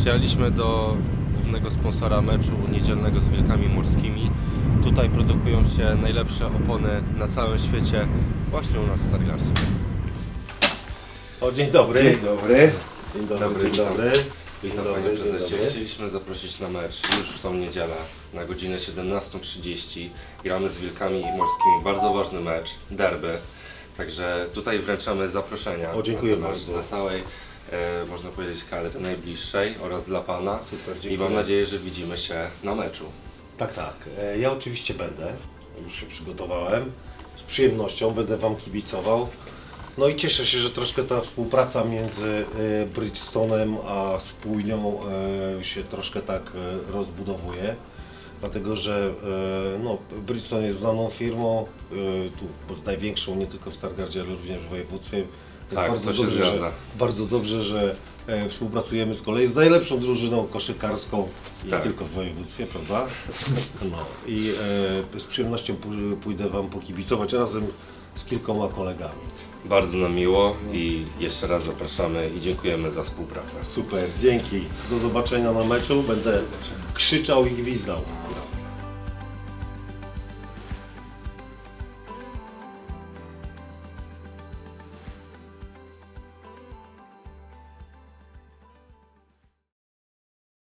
Przyjechaliśmy do głównego sponsora meczu niedzielnego z Wilkami Morskimi. Tutaj produkują się najlepsze opony na całym świecie, właśnie u nas w Stargardzie. O, dzień dobry. Dzień dobry. Dzień dobry, Dobry, dzień witam. dobry. Witam Panie dobry, dzień Prezesie. dobry. Chcieliśmy zaprosić na mecz już w tą niedzielę na godzinę 17.30. Gramy z Wilkami Morskimi. Bardzo ważny mecz, derby. Także tutaj wręczamy zaproszenia O, dziękuję na ten mecz bardzo. dla całej, e, można powiedzieć, kadry najbliższej oraz dla Pana. Super, I dziękuję. mam nadzieję, że widzimy się na meczu. Tak, tak. E, Ja oczywiście będę. Już się przygotowałem. Z przyjemnością będę Wam kibicował. No i cieszę się, że troszkę ta współpraca między e, Bridgestone'em a spójnią e, się troszkę tak e, rozbudowuje. Dlatego, że e, no, Bridgestone jest znaną firmą, e, tu największą nie tylko w Stargardzie, ale również w województwie. Tak, to się dobrze, zgadza. Że, bardzo dobrze, że e, współpracujemy z kolei z najlepszą drużyną koszykarską, nie Tak. tylko w województwie, prawda? No i e, z przyjemnością pój- pójdę Wam pokibicować razem z kilkoma kolegami. Bardzo nam miło i jeszcze raz zapraszamy i dziękujemy za współpracę. Super, dzięki. Do zobaczenia na meczu. Będę krzyczał i gwizdał.